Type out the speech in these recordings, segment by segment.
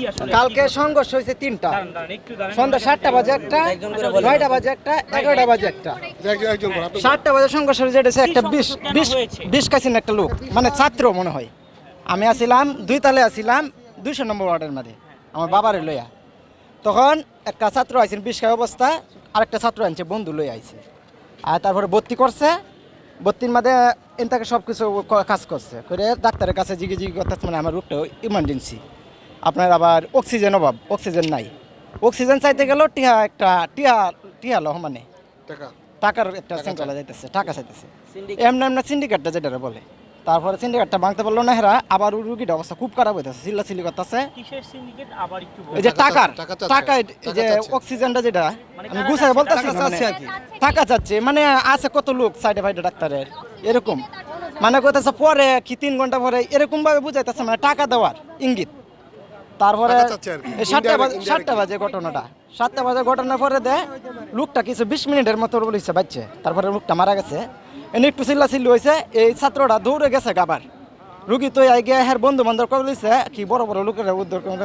কি আসলে? কালকে সংঘর্ষ হয়েছে তিনটা। সন্ধ্যা সাতটা বাজে একটা নয়টা বাজে একটা এগারোটা বাজে একটা। সাতটা বাজে সংঘর্ষ হয়েছে এটা হচ্ছে একটা বিশ কেন বিষ হয়েছে? একটা লোক মানে ছাত্র মনে হয়। আমি আসিলাম দুই তালে আসিলাম দুইশো নম্বর ওয়ার্ডের মধ্যে আমার বাবারে লইয়া। তখন একটা ছাত্র আইছেন বিষ খাই অবস্থা আরেকটা ছাত্র আনছে বন্ধু লই আইছে। আর তারপরে ভর্তি করছে ভর্তির মধ্যে এনতাকে সব কিছু কাজ করছে। করে ডাক্তারের কাছে জিগে জিগে করতেছে মানে আমার রোগটা ইমার্জেন্সি আপনার আবার অক্সিজেন অভাব অক্সিজেন নাই। অক্সিজেন চাইতে গেলেও টিহা একটা টিহা টিহা লহ মানে। টাকার একটা সেন্ট্রালে যাইতেছে টাকা চাইতেছে। এমনি এমনি সিন্ডিকেটটা যেটা বলে। তারপরে সিন্ডিকেটটা ভাঙতে পারল না হেরা আবার রুগীটা অবস্থা খুব খারাপ হইতেছে চিল্লা চিল্লি করতেছে। কিসের syndicate? আবার একটু এই যে। টাকার টাকা চাচ্ছে। যে অক্সিজেনটা যেটা মানে আমি গুছাই বলতেছি টাকা মানে। চাচ্ছে। টাকা চাচ্ছে মানে আছে কত লোক সাইডে ফাইডে ডাক্তারের এরকম। মানে কইতেছে পরে কি তিন ঘণ্টা পরে এরকম ভাবে বুঝাইতেছে মানে টাকা দেওয়ার ইঙ্গিত। তারপরে সাতটা বাজে সাতটা বাজে ঘটনাটা। সাতটা বাজে ঘটনা পরে দেয় লোকটা কিছু বিশ মিনিটের মতো বলেছে বাচ্চা। তারপরে লোকটা মারা গেছে। এনে একটু চিল্লা চিল্লি হয়েছে এই ছাত্রটা দৌড়ে গেছে গাবার রুগী তো আই গিয়ে হের বন্ধু বান্ধব কবর দিছে কি বড় বড় লোকের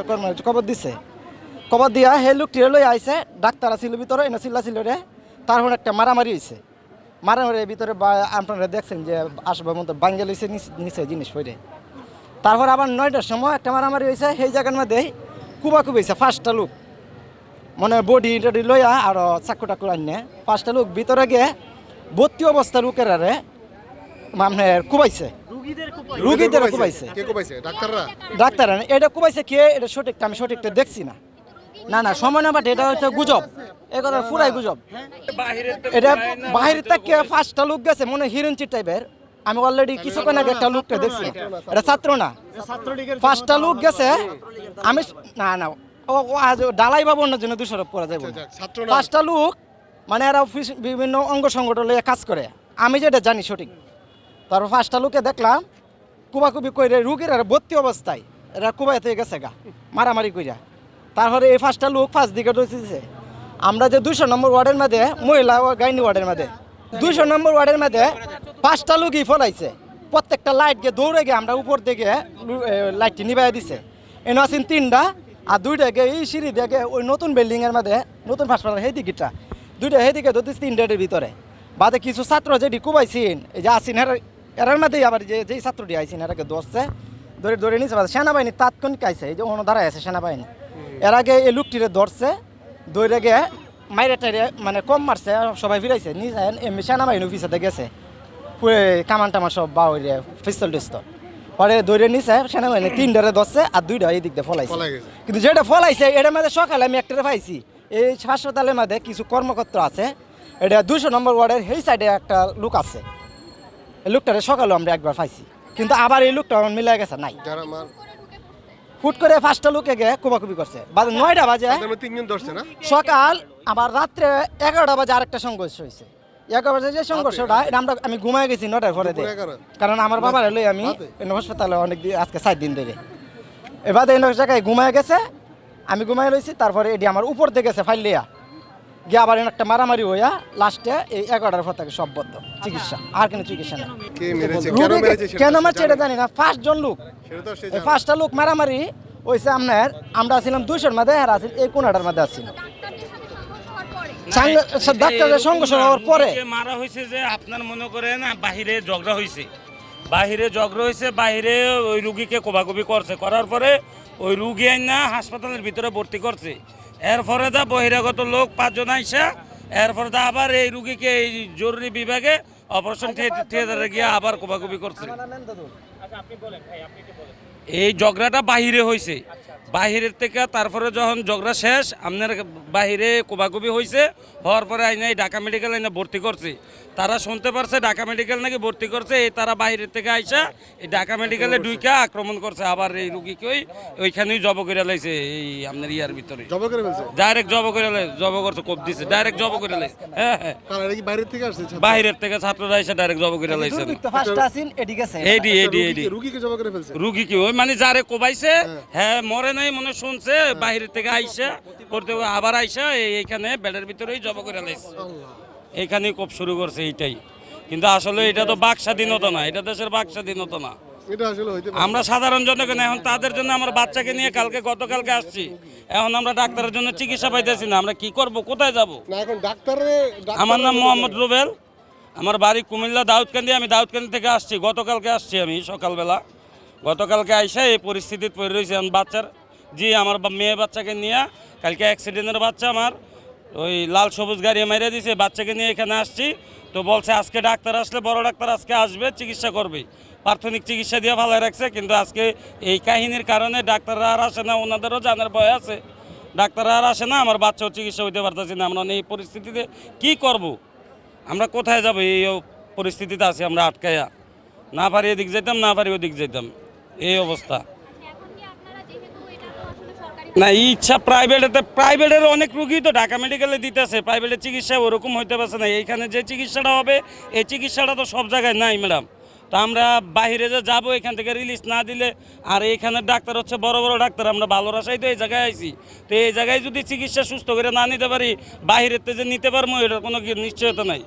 কর্ম কবর দিছে। কবর দিয়া হে লোকটি লই আইছে ডাক্তার আছিল ভিতরে এনে চিল্লা ছিল রে তারপর একটা মারামারি হয়েছে মারামারির ভিতরে বা আপনারা দেখছেন যে আসবার মতো বাঙ্গেল হয়েছে নিচে জিনিস পড়ে তারপর আবার নয়টার সময় একটা মারামারি হয়েছে সেই জায়গার মধ্যে কুবাকুবি হয়েছে ফার্স্টটা লোক। মানে বডি টডি লইয়া আর চাকু টাকু আনিয়ে পাঁচটা লোক ভিতরে গিয়ে ভর্তি অবস্থা লোকের আরে মানে কুবাইছে। রুগীদের কুবাইছে। ডাক্তাররা? ডাক্তার এটা কুবাইছে কে? এটা সঠিকটা আমি সঠিকটা দেখছি না। না না সময় না বাট এটা হচ্ছে গুজব। এ কথা পুরাই গুজব। এটা বাহির থেকে পাঁচটা লোক গেছে মনে হয় টাইপের আমি অলরেডি কিছুক্ষণ আগে একটা লোকটা দেখছি। এটা ছাত্র না। পাঁচটা লোক গেছে। আমি না না। ও ডালাই বাবু অন্যের জন্য দুশো পড়া যাবে পাঁচটা লোক মানে এরা বিভিন্ন অঙ্গ সংগঠন কাজ করে। আমি যেটা জানি সঠিক। তারপর পাঁচটা লোকে দেখলাম কুবাকুবি কইরে রুগীর আর ভর্তি অবস্থায় এরা কুবাইতে গেছে গা মারামারি কইরা। তারপরে এই পাঁচটা লোক ফার্স্ট দিকে রয়েছে আমরা যে দুইশো নম্বর ওয়ার্ডের মধ্যে মহিলা ও গাইনি ওয়ার্ডের মধ্যে দুইশো নম্বর ওয়ার্ডের মধ্যে পাঁচটা লোকই ফলাইছে প্রত্যেকটা লাইট গিয়ে দৌড়ে গিয়ে আমরা উপর দিকে লাইটটি নিবাই দিছে। এনে আছেন তিনটা আর দুইটা গিয়ে এই সিঁড়ি দিয়ে ওই নতুন বিল্ডিং এর মধ্যে নতুন হাসপাতাল সেই দিকটা দুইটা সেই দিকে ধরতেছে তিনটার ভিতরে। বাদে কিছু ছাত্র যেটি কুবাইছেন এই যে আসিন এর এরার মধ্যেই আবার যে যেই ছাত্রটি আইসিন এরাকে ধরছে ধরে ধরে নিছে বাদে সেনাবাহিনী তাৎক্ষণিক আইছে এই যে অন্য দাঁড়ায় আছে সেনাবাহিনী। এর আগে এই লোকটিরে ধরছে দৌড়ে গিয়ে মাইরে টাইরে মানে কম মারছে সবাই ফিরাইছে নিজে এমনি সেনাবাহিনী অফিসাতে গেছে। কামান টামান সব বাউরে পিস্তল টিস্তল। পরে দৌড়ে নিছে সেনাবাহিনী তিনটারে ধরছে আর দুই দুইটা এই দিক দিয়ে ফলাইছে। কিন্তু যেটা ফলাইছে এটার মধ্যে সকালে আমি একটা পাইছি। এই হাসপাতালের মধ্যে কিছু কর্মকর্তা আছে এটা দুশো নম্বর ওয়ার্ডের সেই সাইডে একটা লোক আছে। এই লোকটারে সকালে আমরা একবার পাইছি। কিন্তু আবার এই লোকটা আমার মিলে গেছে নাই। হুট করে পাঁচটা লোকে গিয়ে কুবাকুবি করছে। বাজে নয়টা বাজে। তিনজন ধরছে না? সকাল আবার রাত্রে এগারোটা বাজে আরেকটা সংঘর্ষ হয়েছে এগারো যে সংঘর্ষটা এটা আমরা আমি ঘুমাই গেছি নটার পরে দিয়ে কারণ আমার বাবার লই আমি হাসপাতালে অনেক আজকে সাত দিন ধরে। এবার এনে জায়গায় ঘুমায় গেছে আমি ঘুমাই রয়েছি তারপরে এটি আমার উপর দিয়ে গেছে ফাইলিয়া গিয়ে আবার একটা মারামারি হইয়া লাস্টে এই এগারোটার পর থেকে সব বদ্ধ চিকিৎসা আর কোনো চিকিৎসা নেই। কেন মেরেছে সে মারছে জানে এটা জানি না ফার্স্ট জন লোক। পাঁচটা লোক মারামারি হয়েছে আপনার আমরা ছিলাম দুইশোর মধ্যে আর আছি এই কোনাটার আসছিল সে ডাক্তারের সংঘর্ষ হওয়ার পরে? মারা হয়েছে যে আপনার মনে করেন বাহিরে ঝগড়া হয়েছে। বাহিরে ঝগড়া হয়েছে বাহিরে ওই রুগীকে কোবাকুবি করছে। করার পরে ওই রুগী না হাসপাতালের ভিতরে ভর্তি করছে। এরপরে দা বহিরাগত লোক পাঁচজন আইসা এরপরে দা আবার এই রুগীকে এই জরুরি বিভাগে অপারেশন থিয়েটারে গিয়ে আবার কোবাকুবি করছে। আচ্ছা আপনি বলেন ভাই আপনি একটু বলেন। এই ঝগড়াটা বাহিরে হয়েছে বাহিরের থেকে তারপরে যখন ঝগড়া শেষ আপনার বাহিরে কোবাকুবি হয়েছে হওয়ার পরে আইনা এই ঢাকা মেডিকেল আইনা ভর্তি করছে। তারা শুনতে পারছে ঢাকা মেডিকেল নাকি ভর্তি করছে এই তারা বাহিরের থেকে আইসা এই ঢাকা মেডিকেলে ডুইকা আক্রমণ করছে আবার এই রুগীকে ওই ওইখানেই জব করে লাইছে এই আপনার ইয়ার ভিতরে। জব করে ডাইরেক্ট জব করে জব করছে কোপ দিছে ডাইরেক্ট জব করে লাইছে। হ্যাঁ হ্যাঁ। বাইরের থেকে আসছে ছাত্ররা এসে ডাইরেক্ট জব করে লাইছে। আচ্ছা, এইডি এইডি রুগীকে- রুগীকে জব করে ফেলছে? রুগী কি ওই মানে যারে কোবাইছে হ্যাঁ। মরে নাই মনে শুনছে বাইরে থেকে আইসা করতে আবার আইসা এইখানে বেডের ভিতরেই জব করে লাইছে এইখানেই কোপ শুরু করছে এইটাই। কিন্তু আসলে এটা তো বাক স্বাধীনতা না এটা দেশের বাক স্বাধীনতা না। আমরা সাধারণ জনগণ এখন তাদের জন্য আমার বাচ্চাকে নিয়ে কালকে গতকালকে আসছি। এখন আমরা ডাক্তারের জন্য চিকিৎসা পাইতেছি না আমরা কি করব কোথায় যাব? না এখন ডাক্তারে আমার নাম মোহাম্মদ রুবেল। আমার বাড়ি কুমিল্লা দাউদকান্দি আমি দাউদকান্দি থেকে আসছি গতকালকে আসছি আমি সকালবেলা। গতকালকে আইসা এই পরিস্থিতিতে পড়ে রয়েছে বাচ্চার। জি, আমার মেয়ে বাচ্চাকে নিয়ে কালকে অ্যাক্সিডেন্টের বাচ্চা আমার। ওই লাল সবুজ গাড়ি মেরে দিয়েছে বাচ্চাকে নিয়ে এখানে আসছি। তো বলছে, আজকে ডাক্তার আসলে বড় ডাক্তার আজকে আসবে, চিকিৎসা করবে। প্রাথমিক চিকিৎসা দিয়ে ভালো রাখছে, কিন্তু আজকে এই কাহিনীর কারণে ডাক্তাররা আর আসে না, ওনাদেরও জানার ভয় আছে। ডাক্তাররা আর আসে না, আমার বাচ্চাও চিকিৎসা হইতে পারতেছি না। আমরা এই পরিস্থিতিতে কি করব? আমরা কোথায় যাব? এই পরিস্থিতিতে আছি, আমরা আটকাইয়া না পারি এদিক যেতাম না পারি ওদিক যেতাম এই অবস্থা। না ইচ্ছা প্রাইভেটেতে প্রাইভেটের অনেক রুগী তো ঢাকা মেডিকেলে দিতেছে প্রাইভেটের চিকিৎসা ওরকম হইতে পারছে না। এইখানে যে চিকিৎসাটা হবে এই চিকিৎসাটা তো সব জায়গায় নাই ম্যাডাম। তো আমরা বাইরে যে যাব এখান থেকে রিলিজ না দিলে আর এইখানে ডাক্তার হচ্ছে বড় বড় ডাক্তার। আমরা ভালো রাসাই তো এই জায়গায় আইছি। তো এই জায়গায় যদি চিকিৎসা সুস্থ করে না নিতে পারি বাইরের যে নিতে পারব এটার কোনো নিশ্চয়তা নাই।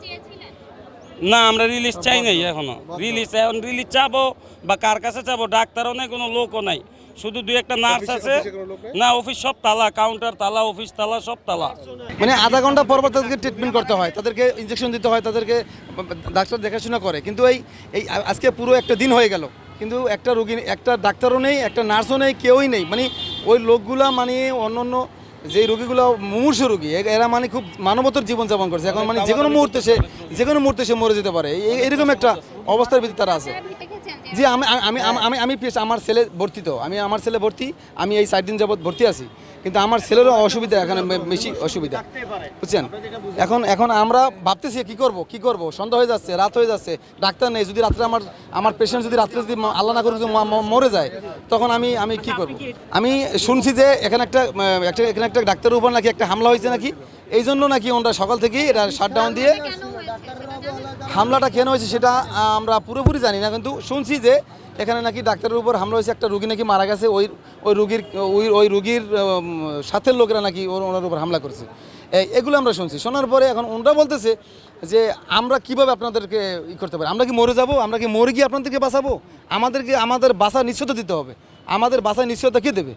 না আমরা রিলিজ চাই নাই এখনও। রিলিজ এখন রিলিজ চাবো বা কার কাছে চাবো ডাক্তারও নেই কোনো লোকও নাই। শুধু দুই একটা নার্স আছে? না অফিস সব তালা কাউন্টার তালা অফিস তালা সব তালা। মানে আধা ঘণ্টা পর পর তাদেরকে ট্রিটমেন্ট করতে হয় তাদেরকে ইঞ্জেকশন দিতে হয় তাদেরকে ডাক্তার দেখাশোনা করে। কিন্তু এই এই আজকে পুরো একটা দিন হয়ে গেল। কিন্তু একটা রোগী একটা ডাক্তারও নেই একটা নার্সও নেই কেউই নেই। মানে ওই লোকগুলা মানে অন্য অন্য যে রোগীগুলো মুমূর্ষ রোগী এরা মানে খুব মানবতার জীবনযাপন করছে। এখন মানে যে কোনো মুহূর্তে সে যে কোনো মুহূর্তে সে মরে যেতে পারে। এরকম একটা অবস্থার ভিতরে তারা আছে। যে জি আমি আমি আমি আমি আমি আমার ছেলে ভর্তি তো। আমি আমার ছেলে ভর্তি আমি এই সাত দিন যাবৎ ভর্তি আছি। কিন্তু আমার ছেলেরও অসুবিধা এখানে বেশি অসুবিধা। বুঝছেন? এখন এখন আমরা ভাবতেছি কি করব কি করব? সন্ধ্যা হয়ে যাচ্ছে রাত হয়ে যাচ্ছে ডাক্তার নেই যদি রাত্রে আমার আমার পেশেন্ট যদি রাত্রে যদি আল্লাহ না করে যদি মরে যায় তখন আমি আমি কি করব? আমি শুনছি যে এখানে একটা একটা এখানে একটা ডাক্তারের উপর নাকি একটা হামলা হয়েছে নাকি? এই জন্য নাকি ওনারা সকাল থেকেই এটা শাটডাউন দিয়ে হামলাটা কেন হয়েছে সেটা আমরা পুরোপুরি জানি না কিন্তু শুনছি যে এখানে নাকি ডাক্তারের উপর হামলা হয়েছে, একটা রুগী নাকি মারা গেছে, ওই ওই রুগীর, ওই ওই রুগীর সাথের লোকেরা নাকি ওর, ওনার উপর হামলা করছে। এগুলো আমরা শুনছি। শোনার পরে এখন ওনারা বলতেছে যে আমরা কীভাবে আপনাদেরকে ই করতে পারি? আমরা কি মরে যাব? আমরা কি মরে গিয়ে আপনাদেরকে বাঁচাবো? আমাদেরকে, আমাদের বাসা নিশ্চয়তা দিতে হবে। আমাদের বাঁচার নিশ্চয়তা কে দেবে?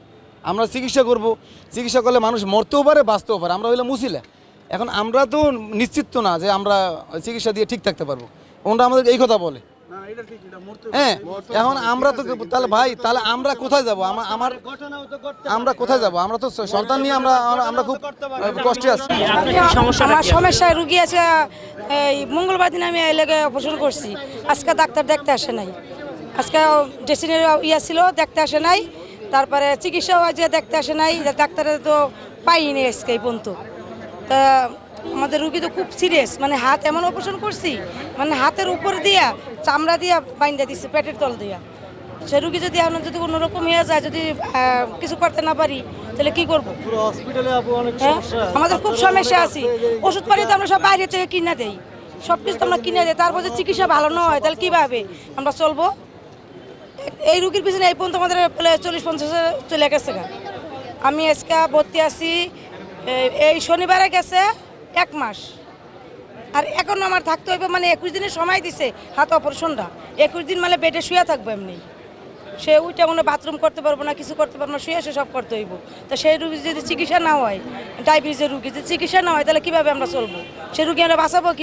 আমরা চিকিৎসা করব। চিকিৎসা করলে মানুষ মরতেও পারে, বাঁচতেও পারে। আমরা হইলে মুসিলা এখন আমরা তো নিশ্চিত না যে আমরা চিকিৎসা দিয়ে ঠিক থাকতে পারব। ওনারা আমাদের এই কথা বলে। হ্যাঁ এখন আমরা তো তাহলে ভাই তাহলে আমরা কোথায় যাব? আমার আমার আমরা কোথায় যাব? আমরা তো সন্তান নিয়ে আমরা আমরা- খুব কষ্টে আছি। আমার সমস্যায় রুগী আছে এই মঙ্গলবার দিন আমি এই লেগে অপারেশন করছি। আজকে ডাক্তার দেখতে আসে নাই। আজকে ড্রেসিংয়ের ইয়া ছিল দেখতে আসে নাই। তারপরে চিকিৎসাও যে দেখতে আসে নাই। ডাক্তারের তো পাইনি আজকে এই পর্যন্ত। তা আমাদের রুগী তো খুব সিরিয়াস মানে হাত এমন অপারেশন করছি মানে হাতের উপর দিয়া চামড়া দিয়া বাইন্দা দিচ্ছে পেটের তল দিয়া। সে রুগী যদি এখন যদি কোনো রকম হয়ে যায় যদি কিছু করতে না পারি তাহলে কি করব? হ্যাঁ? আমাদের খুব সমস্যা আছে। ওষুধ পানি তো আমরা সব বাইরে থেকে কিনে দেই। সব কিছু তো আমরা কিনে দেয় তারপর যে চিকিৎসা ভালো নয় তাহলে কীভাবে? আমরা চলবো? এই রুগীর পিছনে এই পর্যন্ত আমাদের চল্লিশ পঞ্চাশ চলে গেছে। আমি আজকে ভর্তি আছি এই শনিবারে গেছে এক মাস। আর এখন আমার থাকতে হইবে মানে একুশ দিনের সময় দিছে হাত অপারেশনটা। একুশ দিন মানে বেডে শুয়ে থাকব এমনি। সে ওইটা মনে বাথরুম করতে পারব না, কিছু করতে পারব না, শুয়ে সে সব করতে হইব। তা সেই রুগী যদি চিকিৎসা না হয় ডায়াবেটিসের রুগী যদি চিকিৎসা না হয়, তাহলে কীভাবে আমরা চলবো? সে রুগী আমরা বাঁচাবো কীভাবে?